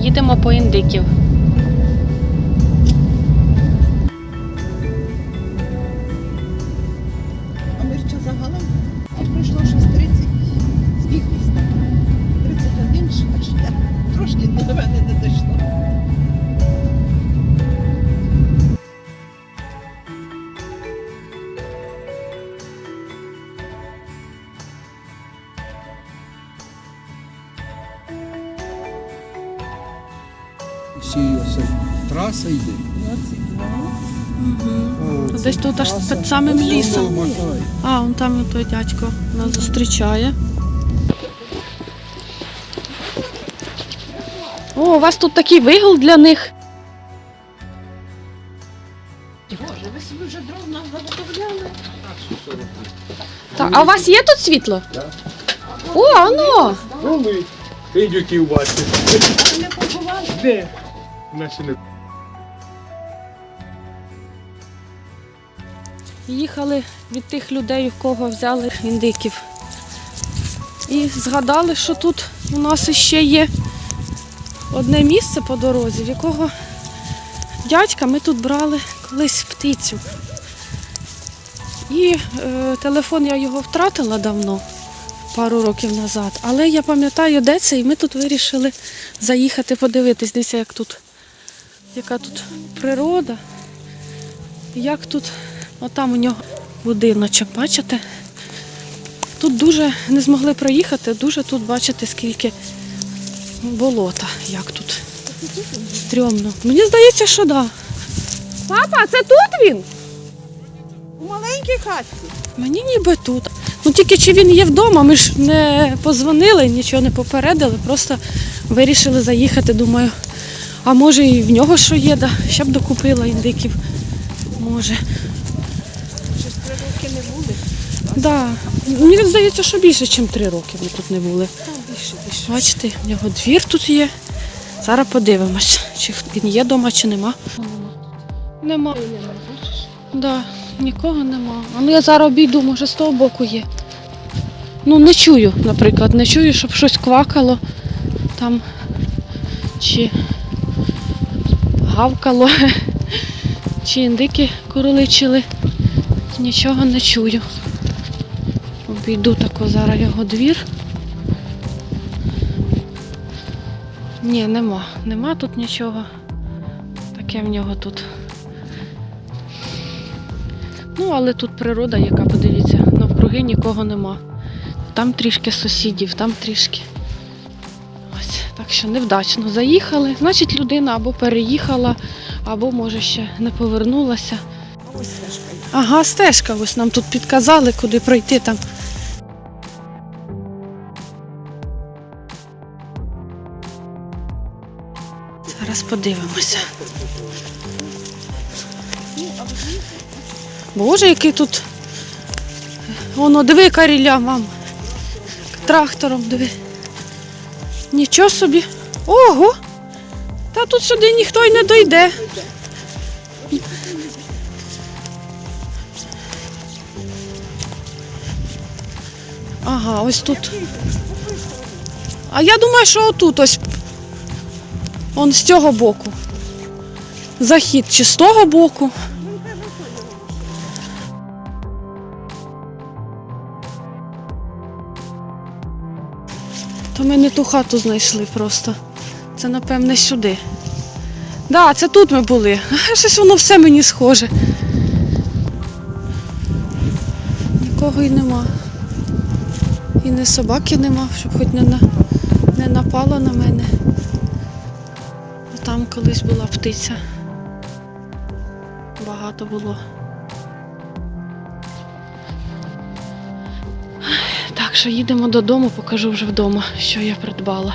Їдемо по індиків. Траса йде. 22. О, Десь тут аж під самим лісом. А, он там той дядько нас зустрічає. О, у вас тут такий вигул для них. Боже, ви собі вже дров нам заготовляли? Так, а у вас є тут світло? О, оно! Ну ми індюків бачите. Не побували? Де? Наче не Їхали від тих людей, у кого взяли індиків. І згадали, що тут у нас іще є одне місце по дорозі, в якого дядька ми тут брали колись птицю. І е, телефон я його втратила давно, пару років назад. Але я пам'ятаю, де це, і ми тут вирішили заїхати подивитись. Дивіться, як тут, яка тут природа. Як тут Отам у нього будиночок, бачите? Тут дуже не змогли проїхати, дуже тут бачите, скільки болота, як тут. Стрьомно. Мені здається, що так. Да. Папа, а це тут він? У маленькій хатці. Мені ніби тут. Ну тільки чи він є вдома, ми ж не позвонили, нічого не попередили, просто вирішили заїхати. Думаю, а може і в нього що є, да? ще б докупила індиків. Може. Щось три роки не були. Да. Мені здається, що більше, ніж три роки ми тут не були. Там більше, більше. Бачите, в нього двір тут є. Зараз подивимось, чи він є вдома, чи нема. Нема. Да, нікого нема. А ну я зараз обійду, може з того боку є. Ну, не чую, наприклад, не чую, щоб щось квакало там чи гавкало, чи індики куроличили. Нічого не чую. Обійду тако зараз його двір. Ні, нема. Нема тут нічого. Таке в нього тут. Ну, але тут природа, яка, подивіться, навкруги нікого нема. Там трішки сусідів, там трішки. Ось, так що невдачно заїхали. Значить, людина або переїхала, або, може, ще не повернулася. Ось. Ага, стежка, ось нам тут підказали, куди пройти там. Зараз подивимося. Боже, який тут. Воно, диви, яка рілля, мам. Трактором диви. Нічого собі. Ого! Та тут сюди ніхто й не дойде. Ага, ось тут. А я думаю, що отут ось. Он з цього боку. Захід чи з того боку. То ми не ту хату знайшли просто. Це, напевне, сюди. Да, це тут ми були. Щось воно все мені схоже. Нікого й нема. І не собаки нема, щоб хоч не, на, не напала на мене. Там колись була птиця. Багато було. Так що їдемо додому, покажу вже вдома, що я придбала.